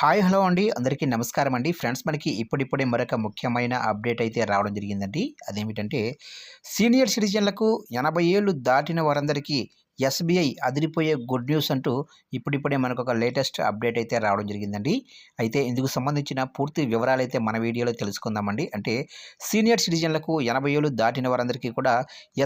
Hi hello అండి. అందరికీ నమస్కారం అండి. ఫ్రెండ్స్ మనకి ఇప్పుడిప్పుడే మరొక ముఖ్యమైన అప్డేట్ అయితే రావడం జరిగిందండి. అదేమిటంటే సీనియర్ సిటిజన్లకు ఎనభై ఏళ్ళు దాటిన వారందరికీ ఎస్బీఐ అదిరిపోయే గుడ్ న్యూస్ అంటూ ఇప్పుడిప్పుడే మనకు ఒక లేటెస్ట్ అప్డేట్ అయితే రావడం జరిగిందండి. అయితే ఇందుకు సంబంధించిన పూర్తి వివరాలు అయితే మన వీడియోలో తెలుసుకుందామండి. అంటే సీనియర్ సిటిజన్లకు ఎనభై ఏళ్ళు దాటిన వారందరికీ కూడా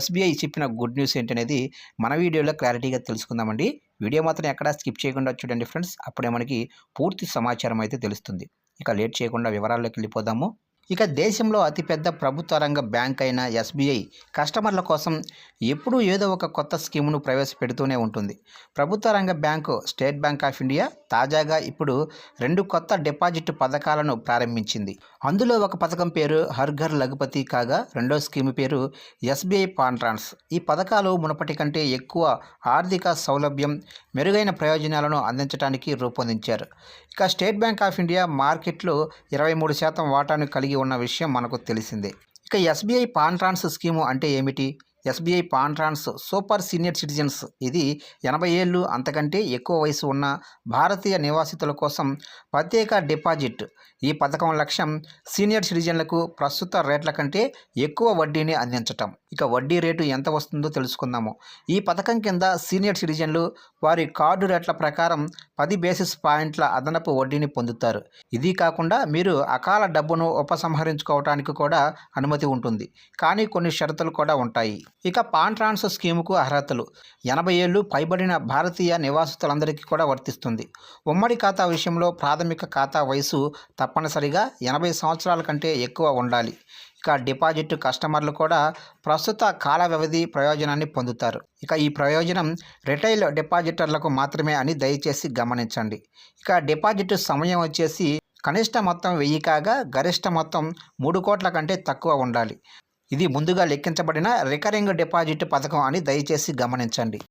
ఎస్బీఐ చెప్పిన గుడ్ న్యూస్ ఏంటనేది మన వీడియోలో క్లారిటీగా తెలుసుకుందామండి. వీడియో మాత్రం ఎక్కడా స్కిప్ చేయకుండా చూడండి ఫ్రెండ్స్. అప్పుడే మనకి పూర్తి సమాచారం అయితే తెలుస్తుంది. ఇక లేట్ చేయకుండా వివరాల్లోకి వెళ్ళిపోదాము. ఇక దేశంలో అతిపెద్ద ప్రభుత్వ రంగ బ్యాంక్ అయిన ఎస్బీఐ కస్టమర్ల కోసం ఎప్పుడూ ఏదో ఒక కొత్త స్కీమును ప్రవేశపెడుతూనే ఉంటుంది. ప్రభుత్వ రంగ bank state bank of India తాజాగా ఇప్పుడు రెండు కొత్త డిపాజిట్ పథకాలను ప్రారంభించింది. అందులో ఒక పథకం పేరు హర్ఘర్ లఘుపతి కాగా రెండో స్కీమ్ పేరు ఎస్బీఐ పాంట్రాన్స్ ఈ పథకాలు మునపటి కంటే ఎక్కువ ఆర్థిక సౌలభ్యం మెరుగైన ప్రయోజనాలను అందించడానికి రూపొందించారు. ఇక స్టేట్ బ్యాంక్ ఆఫ్ ఇండియా మార్కెట్లో ఇరవై మూడు శాతం వాటాను కలిగి ఉన్న విషయం మనకు తెలిసిందే. ఇక ఎస్బీఐ పాంట్రాన్స్ స్కీము అంటే ఏమిటి? SBI patrons super senior citizens. ఇది ఎనభై ఏళ్ళు అంతకంటే ఎక్కువ వయసు ఉన్న భారతీయ నివాసితుల కోసం ప్రత్యేక డిపాజిట్. ఈ పథకం లక్ష్యం సీనియర్ సిటిజన్లకు ప్రస్తుత రేట్ల కంటే ఎక్కువ వడ్డీని అందించటం. ఇక వడ్డీ రేటు ఎంత వస్తుందో తెలుసుకుందాము. ఈ పథకం కింద సీనియర్ సిటిజన్లు వారి కార్డు రేట్ల ప్రకారం పది బేసిస్ పాయింట్ల అదనపు వడ్డీని పొందుతారు. ఇది కాకుండా మీరు అకాల డబ్బును ఉపసంహరించుకోవటానికి కూడా అనుమతి ఉంటుంది. కానీ కొన్ని షరతులు కూడా ఉంటాయి. ఇక పాన్ ట్రాన్స్ఫర్ స్కీముకు అర్హతలు. ఎనభై ఏళ్ళు పైబడిన భారతీయ నివాసితులందరికీ కూడా వర్తిస్తుంది. ఉమ్మడి ఖాతా విషయంలో ప్రాథమిక ఖాతా వయసు తప్పనిసరిగా ఎనభై సంవత్సరాల కంటే ఎక్కువ ఉండాలి. ఇక డిపాజిట్ కస్టమర్లు కూడా ప్రస్తుత కాల వ్యవధి ప్రయోజనాన్ని పొందుతారు. ఇక ఈ ప్రయోజనం రిటైల్ డిపాజిటర్లకు మాత్రమే అని దయచేసి గమనించండి. ఇక డిపాజిట్ సమయం వచ్చేసి కనిష్ట మొత్తం వెయ్యి కాగా గరిష్ట మొత్తం మూడు కోట్ల కంటే తక్కువ ఉండాలి. ఇది ముందుగా లెక్కించబడిన రికరింగ్ డిపాజిట్ పథకం అని దయచేసి గమనించండి.